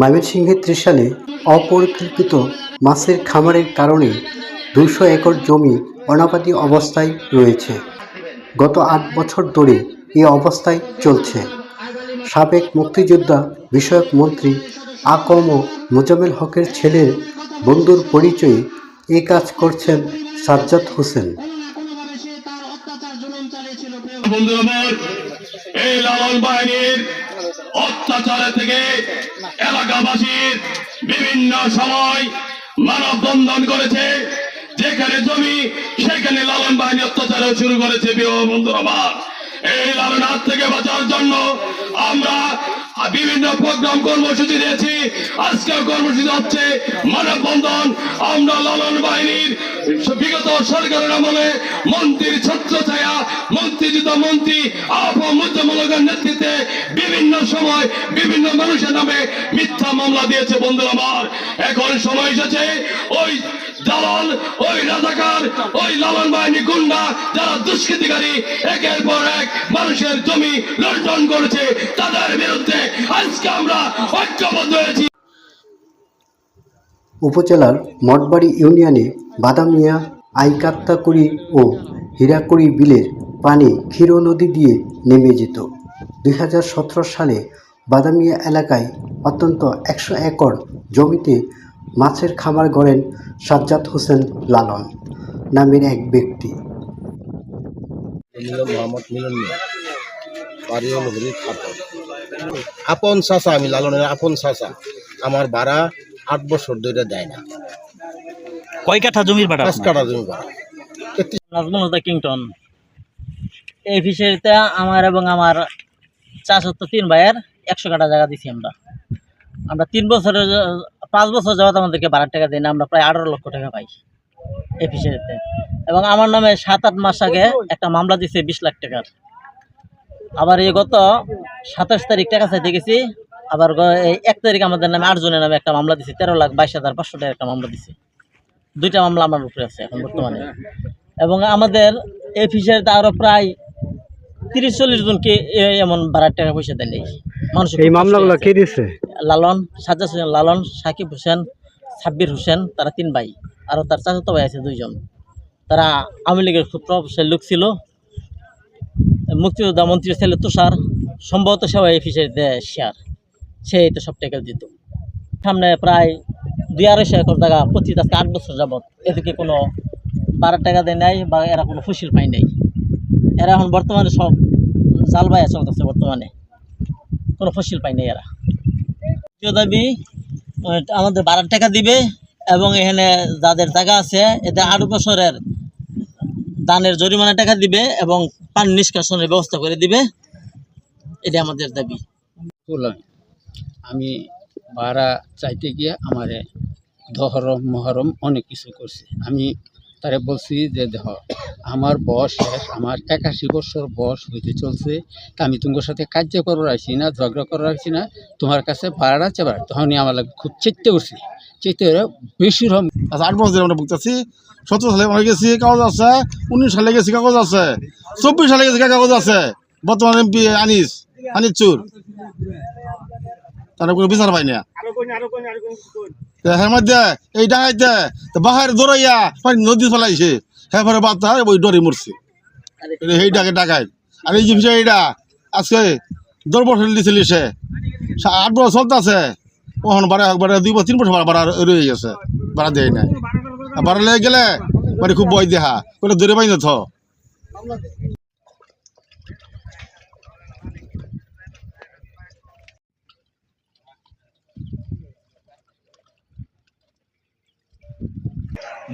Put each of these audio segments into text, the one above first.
ময়মনসিংহের ত্রিশালে অপরিকল্পিত মাছের খামারের কারণে দুইশো একর জমি অনাবাদী অবস্থায় রয়েছে। গত আট বছর ধরে এই অবস্থায় চলছে। সাবেক মুক্তিযোদ্ধা বিষয়ক মন্ত্রী আকম মোজামেল হকের ছেলের বন্ধুর পরিচয়ে এ কাজ করছেন সাজ্জাদ হোসেন। এই বাহিনীর অত্যাচার থেকে এলাকাবাসীর বিভিন্ন সময় মানব বন্ধন করেছে। যেখানে জমি, সেখানে লালন বাহিনী অত্যাচার শুরু করেছে। বন্ধুরা এই লালন হাত থেকে বাঁচার জন্য আমরা বিভিন্ন প্রোগ্রাম কর্মসূচি দিয়েছি। আজকে কর্মসূচি হচ্ছে মানব বন্ধন আমরা লালন বাহিনীর বিগত সরকারের আমলে মন্ত্রীর ছত্র ছায়া মন্ত্রীযুত মন্ত্রী, আপ মুদ্রামূলকের নেতৃত্বে বিভিন্ন সময় বিভিন্ন মানুষের নামে মিথ্যা মামলা দিয়েছে বন্ধু আমার। এখন সময় এসেছে। ওই দালাল ওই রাজাকার, ওই লালন বাহিনী গুন্ডা, যারা দুষ্কৃতিকারী, একের পর এক মানুষের জমি লুণ্ঠন করেছে, তাদের বিরুদ্ধে আজকে আমরা ঐক্যবদ্ধ হয়েছি। উপজেলার মঠবাড়ি ইউনিয়নে বাদামিয়া আইকাত্তাকুড়ি ও হীরাকুড়ি বিলের পানি ক্ষীর নদী দিয়ে নেমে যেত। দুই হাজার সতেরো সালে বাদামিয়া এলাকায় অত্যন্ত একশো একর জমিতে মাছের খামার গড়েন সাজ্জাদ হোসেন লালন নামের এক ব্যক্তি। মিলন মোহাম্মদ মিলন বাড়ি হরি আপন আপন চাচা আমি লালনের আপন চাচা। আমার ভাড়া আট বছর ধরে দেয় না। কয় কাঠা জমির বাটা পাঁচ কাটা জমি ভাড়া। নাজমুলতা কিংটন। এই ফিশারিতে আমার এবং আমার চাষত্ব তিন ভাইয়ের একশো কাটা জায়গা দিছি আমরা। আমরা তিন বছরের পাঁচ বছর যাওয়াতে আমাদেরকে বারো টাকা দিই না আমরা প্রায় আঠারো লক্ষ টাকা পাই এই ফিশারিতে এবং আমার নামে সাত আট মাস আগে একটা মামলা দিছে বিশ লাখ টাকার। আবার এই গত সাতাশ তারিখ টাকা চাইতে গেছি আবার এক তারিখ আমাদের নামে আটজনের নামে একটা মামলা দিছে তেরো লাখ বাইশ হাজার পাঁচশো টাকার একটা মামলা দিছে। দুইটা মামলা আমার উপরে আছে এখন বর্তমানে। এবং আমাদের এই ফিশারিতে আরও প্রায় তিরিশ চল্লিশ জনকে এমন ভাড়ার টাকা পয়সা দেন মানুষ এই মামলাগুলো কে দিচ্ছে লালন, সাজ্জাদ হোসেন লালন, সাকিব হোসেন, সাব্বির হোসেন, তারা তিন ভাই। আরও তার চাচাতো ভাই আছে দুইজন। তারা আওয়ামী লীগের খুব প্রভাবশালী লোক ছিল। মুক্তিযোদ্ধা মন্ত্রী ছেলে তুষার। সম্ভবত সবাই এই ফিশারিতে শেয়ার সেই তো সব টাকা দিত। সামনে প্রায় দুই আড়াইশো একর জায়গা, পঁচিশ আজকে আট বছর যাবত এদিকে কোনো বারো টাকা দেয় নাই বা এরা কোনো ফুসিল পাই নাই। এরা এখন বর্তমানে সব জাল বাইয়া চলতেছে বর্তমানে। কোনো ফসিল পাই নাই এরা। দ্বিতীয় দাবি আমাদের বারো টাকা দিবে এবং এখানে যাদের জায়গা আছে এতে আট বছরের দানের জরিমানা টাকা দিবে এবং পানি নিষ্কাশনের ব্যবস্থা করে দিবে। এটা আমাদের দাবি। আমি ভাড়া চাইতে গিয়ে আমারে দহরম মহরম অনেক কিছু করছে। আমি তারে বলছি যে দেখ, আমার বয়স শেষ, আমার একাশি বছর বয়স হইতে চলছে, তা আমি তোমার সাথে কার্য করার আসছি না, ঝগড়া করার আসছি না, তোমার কাছে ভাড়া চাবার তখনই আমার লাগে খুব চেতে উঠছি চেতে বেশি রকম আচ্ছা আট ধরে আমরা ভুগতেছি। সতেরো সালে আমরা গেছি, কাগজ আছে। উনিশ সালে গেছি, কাগজ আছে। চব্বিশ সালে গেছি, কাগজ আছে। বর্তমান এমপি আনিস আনিস চুর। তার কোনো বিচার পাই না। মধ্যে এই ডাঙাইতে তো বাহার দৌড়াইয়া নদী ফেলাইছে হ্যাঁ পরে বাচ্চা ওই ডরে মরছে। এই ডাকে ডাকাই আর এই যে বিষয় এটা আজকে দশ বছর দিছিল সে। আট বছর চলতেছে ওখান বাড়া বাড়া দুই বছর তিন বছর বাড়া রয়ে গেছে। বাড়া দেয় নাই। আর বাড়া লেগে গেলে মানে খুব বয় দেহা। ওটা ধরে পাই না থ।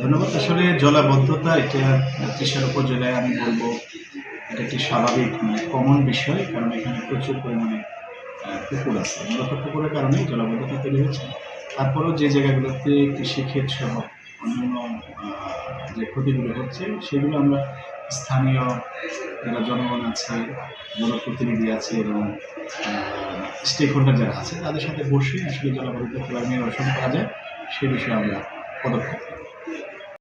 ধন্যবাদ। আসলে জলাবদ্ধতা এটা ত্রিশাল উপজেলায় আমি বলব এটা একটি স্বাভাবিক মানে কমন বিষয়, কারণ এখানে প্রচুর পরিমাণে পুকুর আছে। মূলত পুকুরের কারণে জলাবদ্ধতা তৈরি হয়েছে। তারপরেও যে জায়গাগুলোতে কৃষিক্ষেত সহ অন্যান্য যে ক্ষতিগুলো হচ্ছে, সেগুলো আমরা স্থানীয় যারা জনগণ আছে বড় প্রতিনিধি আছে এবং স্টেক হোল্ডার যারা আছে, তাদের সাথে বসে আসলে জলাবদ্ধতা কীভাবে নিরসন করা যায়, সে বিষয়ে আমরা পদক্ষেপ